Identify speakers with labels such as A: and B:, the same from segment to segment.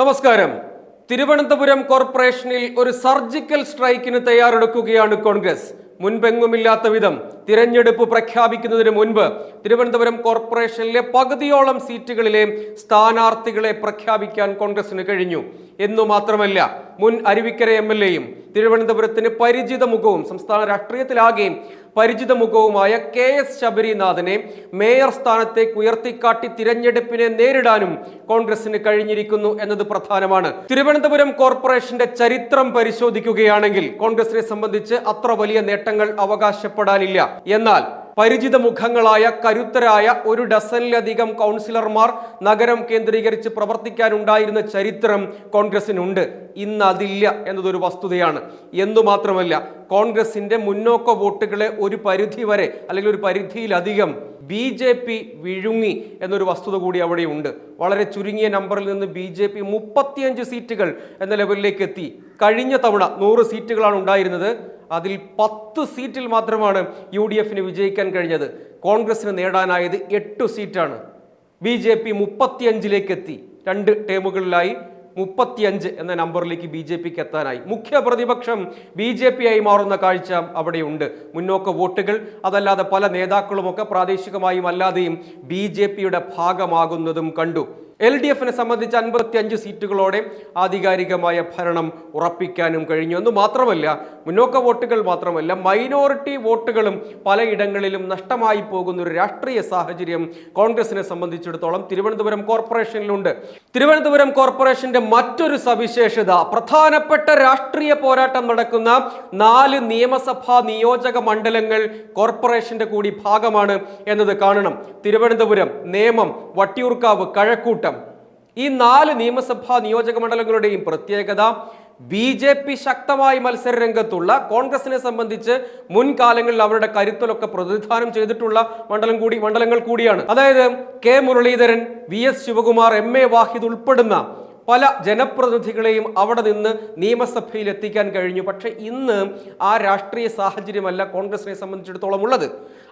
A: നമസ്കാരം. തിരുവനന്തപുരം കോർപ്പറേഷനിൽ ഒരു സർജിക്കൽ സ്ട്രൈക്കിന് തയ്യാറെടുക്കുകയാണ് കോൺഗ്രസ്. മുൻപെങ്ങുമില്ലാത്ത വിധം തിരഞ്ഞെടുപ്പ് പ്രഖ്യാപിക്കുന്നതിന് മുൻപ് തിരുവനന്തപുരം കോർപ്പറേഷനിലെ പകുതിയോളം സീറ്റുകളിലെ സ്ഥാനാർത്ഥികളെ പ്രഖ്യാപിക്കാൻ കോൺഗ്രസിന് കഴിഞ്ഞു. എന്നു മാത്രമല്ല മുൻ അരുവിക്കര എം എൽ എയും തിരുവനന്തപുരത്തിന് പരിചിത മുഖവും സംസ്ഥാന രാഷ്ട്രീയത്തിലാകെയും പരിചിത മുഖവുമായ കെ എസ് ശബരിനാഥനെ മേയർ സ്ഥാനത്തേക്ക് ഉയർത്തിക്കാട്ടി തിരഞ്ഞെടുപ്പിനെ നേരിടാനും കോൺഗ്രസിന് കഴിഞ്ഞിരിക്കുന്നു എന്നത് പ്രധാനമാണ്. തിരുവനന്തപുരം കോർപ്പറേഷന്റെ ചരിത്രം പരിശോധിക്കുകയാണെങ്കിൽ കോൺഗ്രസിനെ സംബന്ധിച്ച് അത്ര വലിയ നേട്ടങ്ങൾ അവകാശപ്പെടാനില്ല. എന്നാൽ പരിചിത മുഖങ്ങളായ കരുത്തരായ ഒരു ഡസനിലധികം കൗൺസിലർമാർ നഗരം കേന്ദ്രീകരിച്ച് പ്രവർത്തിക്കാനുണ്ടായിരുന്ന ചരിത്രം കോൺഗ്രസിനുണ്ട്. ഇന്ന് അതില്ല എന്നതൊരു വസ്തുതയാണ്. എന്നു മാത്രമല്ല കോൺഗ്രസിന്റെ മുന്നോക്ക വോട്ടുകളെ ഒരു പരിധി വരെ അല്ലെങ്കിൽ ഒരു പരിധിയിലധികം ബി ജെ പി വിഴുങ്ങി എന്നൊരു വസ്തുത കൂടി അവിടെയുണ്ട്. വളരെ ചുരുങ്ങിയ നമ്പറിൽ നിന്ന് ബി ജെ പി മുപ്പത്തിയഞ്ച് സീറ്റുകൾ എന്ന ലെവലിലേക്ക് എത്തി. കഴിഞ്ഞ തവണ നൂറ് സീറ്റുകളാണ് ഉണ്ടായിരുന്നത്. അതിൽ പത്ത് സീറ്റിൽ മാത്രമാണ് യു ഡി എഫിന് വിജയിക്കാൻ കഴിഞ്ഞത്. കോൺഗ്രസിന് നേടാനായത് എട്ട് സീറ്റാണ്. ബി ജെ പി മുപ്പത്തിയഞ്ചിലേക്ക് എത്തി. രണ്ട് ടേമുകളിലായി മുപ്പത്തിയഞ്ച് എന്ന നമ്പറിലേക്ക് ബി ജെ പിക്ക് എത്താനായി. മുഖ്യ പ്രതിപക്ഷം ബി ജെ പി ആയി മാറുന്ന കാഴ്ച അവിടെയുണ്ട്. മുന്നോക്ക വോട്ടുകൾ അതല്ലാതെ പല നേതാക്കളുമൊക്കെ പ്രാദേശികമായും അല്ലാതെയും ബി ജെ പിയുടെ ഭാഗമാകുന്നതും കണ്ടു. എൽ ഡി എഫിനെ സംബന്ധിച്ച് അൻപത്തി അഞ്ച് സീറ്റുകളോടെ ആധികാരികമായ ഭരണം ഉറപ്പിക്കാനും കഴിഞ്ഞു. എന്ന് മാത്രമല്ല മുന്നോക്ക വോട്ടുകൾ മാത്രമല്ല മൈനോറിറ്റി വോട്ടുകളും പലയിടങ്ങളിലും നഷ്ടമായി പോകുന്ന ഒരു രാഷ്ട്രീയ സാഹചര്യം കോൺഗ്രസിനെ സംബന്ധിച്ചിടത്തോളം തിരുവനന്തപുരം കോർപ്പറേഷനിലുണ്ട്. തിരുവനന്തപുരം കോർപ്പറേഷന്റെ മറ്റൊരു സവിശേഷത പ്രധാനപ്പെട്ട രാഷ്ട്രീയ പോരാട്ടം നടക്കുന്ന നാല് നിയമസഭാ നിയോജക മണ്ഡലങ്ങൾ കോർപ്പറേഷന്റെ കൂടി ഭാഗമാണ് എന്നത് കാണണം. തിരുവനന്തപുരം നേമം വട്ടിയൂർക്കാവ് കഴക്കൂട്ടം. ഈ നാല് നിയമസഭാ നിയോജക മണ്ഡലങ്ങളുടെയും പ്രത്യേകത ബി ജെ പി ശക്തമായി മത്സര രംഗത്തുള്ള കോൺഗ്രസിനെ സംബന്ധിച്ച് മുൻകാലങ്ങളിൽ അവരുടെ കരുത്തലൊക്കെ പ്രതിനിധാനം ചെയ്തിട്ടുള്ള മണ്ഡലം കൂടി മണ്ഡലങ്ങൾ കൂടിയാണ്. അതായത് K Muraleedharan V S Sivakumar M A Vahid ഉൾപ്പെടുന്ന പല ജനപ്രതിനിധികളെയും അവിടെ നിന്ന് നിയമസഭയിൽ എത്തിക്കാൻ കഴിഞ്ഞു. പക്ഷേ ഇന്ന് ആ രാഷ്ട്രീയ സാഹചര്യമല്ല കോൺഗ്രസിനെ സംബന്ധിച്ചിടത്തോളം ഉള്ളത്.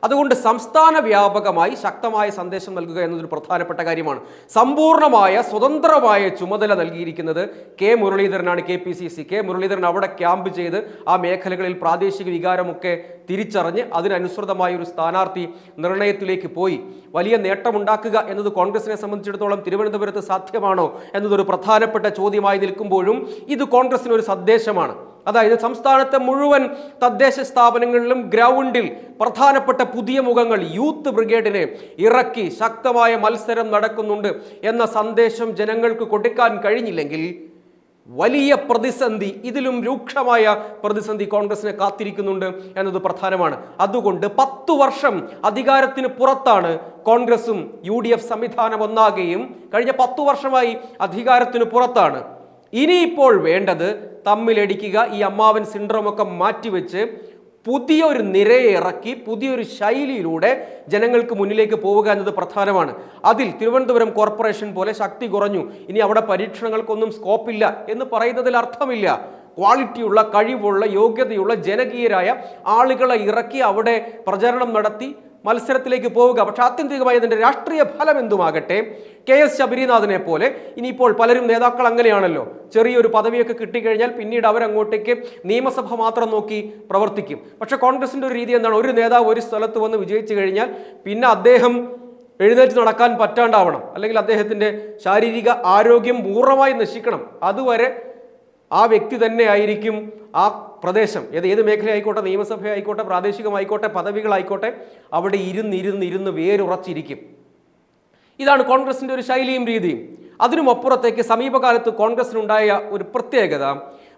A: അതുകൊണ്ട് സംസ്ഥാന വ്യാപകമായി ശക്തമായ സന്ദേശം നൽകുക എന്നതൊരു പ്രധാനപ്പെട്ട കാര്യമാണ്. സമ്പൂർണമായ സ്വതന്ത്രമായ ചുമതല നൽകിയിരിക്കുന്നത് K മുരളീധരനാണ് K P C C. K Muraleedharan അവിടെ ക്യാമ്പ് ചെയ്ത് ആ മേഖലകളിൽ പ്രാദേശിക വികാരമൊക്കെ തിരിച്ചറിഞ്ഞ് അതിനനുസൃതമായ ഒരു സ്ഥാനാർത്ഥി നിർണയത്തിലേക്ക് പോയി. വലിയ നേട്ടമുണ്ടാക്കുക എന്നത് കോൺഗ്രസിനെ സംബന്ധിച്ചിടത്തോളം തിരുവനന്തപുരത്ത് സാധ്യമാണോ എന്നതൊരു പ്രധാനപ്പെട്ട ചോദ്യമായി നിൽക്കുമ്പോഴും ഇത് കോൺഗ്രസിന് ഒരു സന്ദേശമാണ്. അതായത് സംസ്ഥാനത്തെ മുഴുവൻ തദ്ദേശ സ്ഥാപനങ്ങളിലും ഗ്രൗണ്ടിൽ പ്രധാനപ്പെട്ട പുതിയ മുഖങ്ങൾ യൂത്ത് ബ്രിഗേഡിനെ ഇറക്കി ശക്തമായ മത്സരം നടക്കുന്നുണ്ട് എന്ന സന്ദേശം ജനങ്ങൾക്ക് കൊടുക്കാൻ കഴിഞ്ഞില്ലെങ്കിൽ വലിയ പ്രതിസന്ധി ഇതിലും രൂക്ഷമായ പ്രതിസന്ധി കോൺഗ്രസിനെ കാത്തിരിക്കുന്നുണ്ട് എന്നത് പ്രധാനമാണ്. അതുകൊണ്ട് പത്തു വർഷം അധികാരത്തിന് പുറത്താണ് കോൺഗ്രസും യു ഡി എഫ് സംവിധാനം ഒന്നാകുകയും കഴിഞ്ഞ പത്തു വർഷമായി അധികാരത്തിന് പുറത്താണ്. ഇനിയിപ്പോൾ വേണ്ടത് തമ്മിലടിക്കുക ഈ അമ്മാവൻ സിൻഡ്രോമൊക്കെ മാറ്റിവെച്ച് പുതിയൊരു നിരയെ ഇറക്കി പുതിയൊരു ശൈലിയിലൂടെ ജനങ്ങൾക്ക് മുന്നിലേക്ക് പോവുക എന്നത് പ്രധാനമാണ്. അതിൽ തിരുവനന്തപുരം കോർപ്പറേഷൻ പോലെ ശക്തി കുറഞ്ഞു. ഇനി അവിടെ പരീക്ഷണങ്ങൾക്കൊന്നും സ്കോപ്പില്ല എന്ന് പറയുന്നതിൽ അർത്ഥമില്ല. ക്വാളിറ്റിയുള്ള കഴിവുള്ള യോഗ്യതയുള്ള ജനകീയരായ ആളുകളെ ഇറക്കി അവിടെ പ്രചരണം നടത്തി മത്സരത്തിലേക്ക് പോവുക. പക്ഷെ ആത്യന്തികമായി അതിന്റെ രാഷ്ട്രീയ ഫലം എന്തുമാകട്ടെ? കെ എസ് ശബരിനാഥിനെ പോലെ ഇനിയിപ്പോൾ പലരും നേതാക്കൾ അങ്ങനെയാണല്ലോ. ചെറിയൊരു പദവിയൊക്കെ കിട്ടിക്കഴിഞ്ഞാൽ പിന്നീട് അവരങ്ങോട്ടേക്ക് നിയമസഭ മാത്രം നോക്കി പ്രവർത്തിക്കും. പക്ഷെ കോൺഗ്രസിന്റെ ഒരു രീതി എന്താണ്? ഒരു നേതാവ് ഒരു സ്ഥലത്ത് വന്ന് വിജയിച്ചു കഴിഞ്ഞാൽ പിന്നെ അദ്ദേഹം എഴുന്നേറ്റ് നടക്കാൻ പറ്റാണ്ടാവണം. അല്ലെങ്കിൽ അദ്ദേഹത്തിന്റെ ശാരീരിക ആരോഗ്യം പൂർണമായി നശിക്കണം. അതുവരെ ആ വ്യക്തി തന്നെ ആയിരിക്കും ആ പ്രദേശം. ഏത് ഏത് മേഖല ആയിക്കോട്ടെ നിയമസഭ ആയിക്കോട്ടെ പ്രാദേശികമായിക്കോട്ടെ പദവികളായിക്കോട്ടെ അവിടെ ഇരുന്ന് ഇരുന്ന് ഇരുന്ന് വേരുറച്ചിരിക്കും. ഇതാണ് കോൺഗ്രസിന്റെ ഒരു ശൈലിയും രീതിയും. അതിനുമപ്പുറത്തേക്ക് സമീപകാലത്ത് കോൺഗ്രസിനുണ്ടായ ഒരു പ്രത്യേകത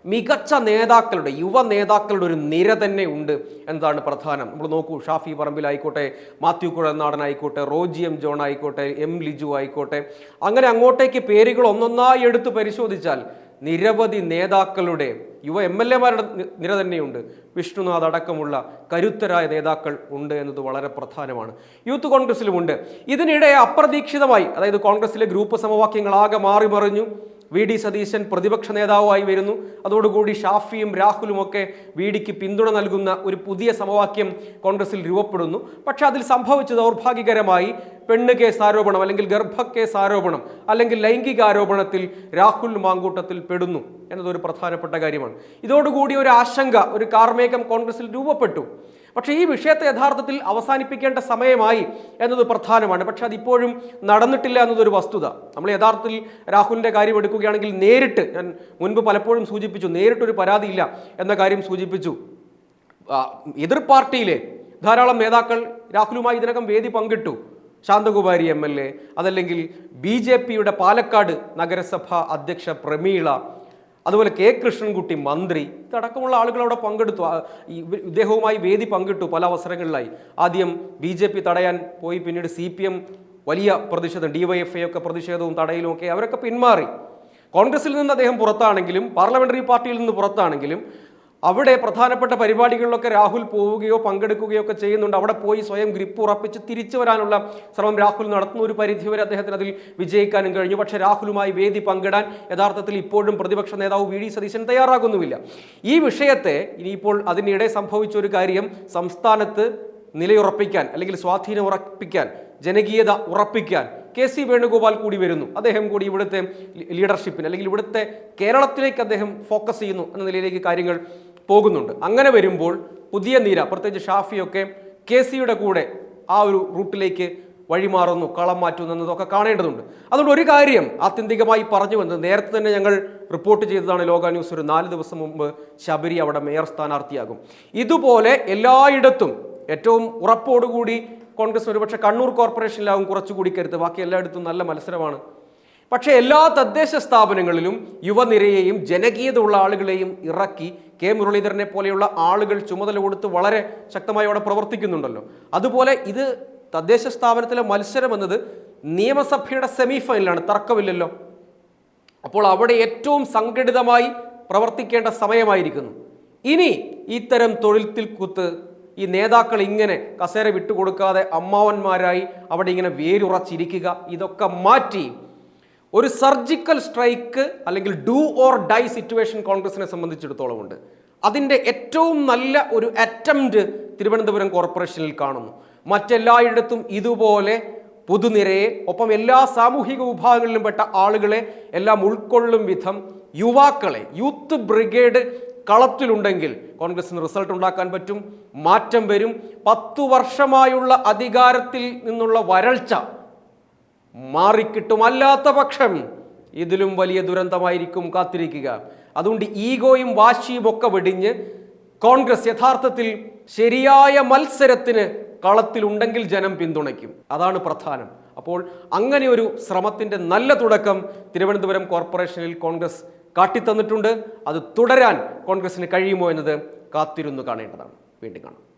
A: മികച്ച നേതാക്കളുടെ യുവ നേതാക്കളുടെ ഒരു നിര തന്നെ ഉണ്ട് എന്നതാണ് പ്രധാനം. നമ്മൾ നോക്കൂ ഷാഫി പറമ്പിലായിക്കോട്ടെ മാത്യു കുഴനാടനായിക്കോട്ടെ റോജി എം ജോൺ ആയിക്കോട്ടെ എം ലിജു ആയിക്കോട്ടെ അങ്ങനെ അങ്ങോട്ടേക്ക് പേരുകൾ ഒന്നൊന്നായി എടുത്ത് പരിശോധിച്ചാൽ നിരവധി നേതാക്കളുടെ യുവ എം എൽ എമാരുടെ നിര തന്നെയുണ്ട് വിഷ്ണുനാഥ് അടക്കമുള്ള കരുത്തരായ നേതാക്കൾ ഉണ്ട് എന്നത് വളരെ പ്രധാനമാണ്. യൂത്ത് കോൺഗ്രസിലുമുണ്ട്. ഇതിനിടെ അപ്രതീക്ഷിതമായി അതായത് കോൺഗ്രസിലെ ഗ്രൂപ്പ് സമവാക്യങ്ങൾ ആകെ മാറി മറിഞ്ഞു. വി. ഡി. സതീശൻ പ്രതിപക്ഷ നേതാവായി വരുന്നു. അതോടുകൂടി ഷാഫിയും രാഹുലും ഒക്കെ വി. ഡിക്ക് പിന്തുണ നൽകുന്ന ഒരു പുതിയ സമവാക്യം കോൺഗ്രസിൽ രൂപപ്പെടുന്നു. പക്ഷേ അതിൽ സംഭവിച്ച ദൗർഭാഗ്യകരമായി പെണ്ണ് കേസ് ആരോപണം അല്ലെങ്കിൽ ഗർഭക്കേസ് ആരോപണം അല്ലെങ്കിൽ ലൈംഗിക ആരോപണത്തിൽ രാഹുൽ മാങ്കൂട്ടത്തിൽ പെടുന്നു എന്നതൊരു പ്രധാനപ്പെട്ട കാര്യമാണ്. ഇതോടുകൂടി ഒരു ആശങ്ക ഒരു കാർമേകം കോൺഗ്രസിൽ രൂപപ്പെട്ടു. പക്ഷേ ഈ വിഷയത്തെ യഥാർത്ഥത്തിൽ അവസാനിപ്പിക്കേണ്ട സമയമായി എന്നത് പ്രധാനമാണ്. പക്ഷെ അതിപ്പോഴും നടന്നിട്ടില്ല എന്നതൊരു വസ്തുത. നമ്മൾ യഥാർത്ഥത്തിൽ രാഹുലിന്റെ കാര്യം എടുക്കുകയാണെങ്കിൽ നേരിട്ട് ഞാൻ മുൻപ് പലപ്പോഴും സൂചിപ്പിച്ചു നേരിട്ടൊരു പരാതിയില്ല എന്ന കാര്യം സൂചിപ്പിച്ചു. എതിർ പാർട്ടിയിലെ ധാരാളം നേതാക്കൾ രാഹുലുമായി ഇതിനകം വേദി പങ്കിട്ടു. ശാന്തകുമാരി എം എൽ എ അതല്ലെങ്കിൽ ബി ജെ പിയുടെ പാലക്കാട് നഗരസഭാ അധ്യക്ഷ പ്രമീള അതുപോലെ കെ കൃഷ്ണൻകുട്ടി മന്ത്രി ഇതടക്കമുള്ള ആളുകൾ അവിടെ പങ്കെടുത്തു. ഇദ്ദേഹവുമായി വേദി പങ്കിട്ടു പല അവസരങ്ങളിലായി. ആദ്യം ബി ജെ പി തടയാൻ പോയി പിന്നീട് സി പി എം വലിയ പ്രതിഷേധം ഡിവൈഎഫ്ഐ ഒക്കെ പ്രതിഷേധവും തടയിലും ഒക്കെ അവരൊക്കെ പിന്മാറി. കോൺഗ്രസിൽ നിന്ന് അദ്ദേഹം പുറത്താണെങ്കിലും പാർലമെന്ററി പാർട്ടിയിൽ നിന്ന് പുറത്താണെങ്കിലും അവിടെ പ്രധാനപ്പെട്ട പരിപാടികളിലൊക്കെ രാഹുൽ പോവുകയോ പങ്കെടുക്കുകയോ ഒക്കെ ചെയ്യുന്നുണ്ട്. അവിടെ പോയി സ്വയം ഗ്രിപ്പ് ഉറപ്പിച്ച് തിരിച്ചു വരാനുള്ള ശ്രമം രാഹുൽ നടത്തുന്ന ഒരു പരിധിവരെ അദ്ദേഹത്തിന് അതിൽ വിജയിക്കാനും കഴിഞ്ഞു. പക്ഷേ രാഹുലുമായി വേദി പങ്കിടാൻ യഥാർത്ഥത്തിൽ ഇപ്പോഴും പ്രതിപക്ഷ നേതാവ് വി ഡി സതീശൻ തയ്യാറാകുന്നുമില്ല. ഈ വിഷയത്തെ ഇനിയിപ്പോൾ അതിനിടെ സംഭവിച്ച ഒരു കാര്യം സംസ്ഥാനത്ത് നിലയുറപ്പിക്കാൻ അല്ലെങ്കിൽ സ്വാധീനം ഉറപ്പിക്കാൻ ജനകീയത ഉറപ്പിക്കാൻ കെ സി വേണുഗോപാൽ കൂടി വരുന്നു. അദ്ദേഹം കൂടി ഇവിടുത്തെ ലീഡർഷിപ്പിന് അല്ലെങ്കിൽ ഇവിടുത്തെ കേരളത്തിലേക്ക് അദ്ദേഹം ഫോക്കസ് ചെയ്യുന്നു എന്ന നിലയിലേക്ക് കാര്യങ്ങൾ പോകുന്നുണ്ട്. അങ്ങനെ വരുമ്പോൾ പുതിയ നീര പ്രത്യേകിച്ച് ഷാഫിയൊക്കെ കെ സിയുടെ കൂടെ ആ ഒരു റൂട്ടിലേക്ക് വഴിമാറുന്നു കളം മാറ്റുന്നു എന്നതൊക്കെ കാണേണ്ടതുണ്ട്. അതുകൊണ്ട് ഒരു കാര്യം ആത്യന്തികമായി പറഞ്ഞു വന്നത് നേരത്തെ തന്നെ ഞങ്ങൾ റിപ്പോർട്ട് ചെയ്തതാണ് ലോക ന്യൂസ് ഒരു നാല് ദിവസം മുമ്പ് ശബരി അവിടെ മേയർ സ്ഥാനാർത്ഥിയാകും. ഇതുപോലെ എല്ലായിടത്തും ഏറ്റവും ഉറപ്പോടുകൂടി കോൺഗ്രസ് ഒരുപക്ഷെ കണ്ണൂർ കോർപ്പറേഷനിലാകും കുറച്ചുകൂടി കരുത്ത്. ബാക്കി എല്ലായിടത്തും നല്ല മത്സരമാണ്. പക്ഷേ എല്ലാ തദ്ദേശ സ്ഥാപനങ്ങളിലും യുവനിരയെയും ജനകീയത ഉള്ള ആളുകളെയും ഇറക്കി കെ മുരളീധരനെ പോലെയുള്ള ആളുകൾ ചുമതല കൊടുത്ത് വളരെ ശക്തമായി അവിടെ പ്രവർത്തിക്കുന്നുണ്ടല്ലോ. അതുപോലെ ഇത് തദ്ദേശ സ്ഥാപനത്തിലെ മത്സരം എന്നത് നിയമസഭയുടെ സെമി ഫൈനലാണ് തർക്കമില്ലല്ലോ. അപ്പോൾ അവിടെ ഏറ്റവും സംഘടിതമായി പ്രവർത്തിക്കേണ്ട സമയമായിരിക്കുന്നു. ഇനി ഇത്തരം തൊഴിൽത്തിൽ കുത്ത് ഈ നേതാക്കൾ ഇങ്ങനെ കസേര വിട്ടുകൊടുക്കാതെ അമ്മാവന്മാരായി അവിടെ ഇങ്ങനെ വേരുറച്ചിരിക്കുക ഇതൊക്കെ മാറ്റി ഒരു സർജിക്കൽ സ്ട്രൈക്ക് അല്ലെങ്കിൽ ഡു ഓർ ഡൈ സിറ്റുവേഷൻ കോൺഗ്രസിനെ സംബന്ധിച്ചിടത്തോളം ഉണ്ട്. അതിന്റെ ഏറ്റവും നല്ല ഒരു അറ്റംപ്റ്റ് തിരുവനന്തപുരം കോർപ്പറേഷനിൽ കാണുന്നു. മറ്റെല്ലായിടത്തും ഇതുപോലെ പുതുനിരയെ ഒപ്പം എല്ലാ സാമൂഹിക വിഭാഗങ്ങളിലും പെട്ട ആളുകളെ എല്ലാം ഉൾക്കൊള്ളും വിധം യുവാക്കളെ യൂത്ത് ബ്രിഗേഡ് കളത്തിലുണ്ടെങ്കിൽ കോൺഗ്രസിന് റിസൾട്ട് ഉണ്ടാക്കാൻ പറ്റും മാറ്റം വരും. പത്തു വർഷമായുള്ള അധികാരത്തിൽ നിന്നുള്ള വരൾച്ച മാറിക്കിട്ടും അല്ലാത്ത പക്ഷം ഇതിലും വലിയ ദുരന്തമായിരിക്കും കാത്തിരിക്കുക. അതുകൊണ്ട് ഈഗോയും വാശിയും ഒക്കെ വെടിഞ്ഞ് കോൺഗ്രസ് യഥാർത്ഥത്തിൽ ശരിയായ മത്സരത്തിന് കളത്തിലുണ്ടെങ്കിൽ ജനം പിന്തുണയ്ക്കും. അതാണ് പ്രധാനം. അപ്പോൾ അങ്ങനെ ഒരു ശ്രമത്തിന്റെ നല്ല തുടക്കം തിരുവനന്തപുരം കോർപ്പറേഷനിൽ കോൺഗ്രസ് കാട്ടിത്തന്നിട്ടുണ്ട്. അത് തുടരാൻ കോൺഗ്രസിന് കഴിയുമോ എന്നത് കാത്തിരുന്നു കാണേണ്ടതാണ്. വീണ്ടും കാണാം.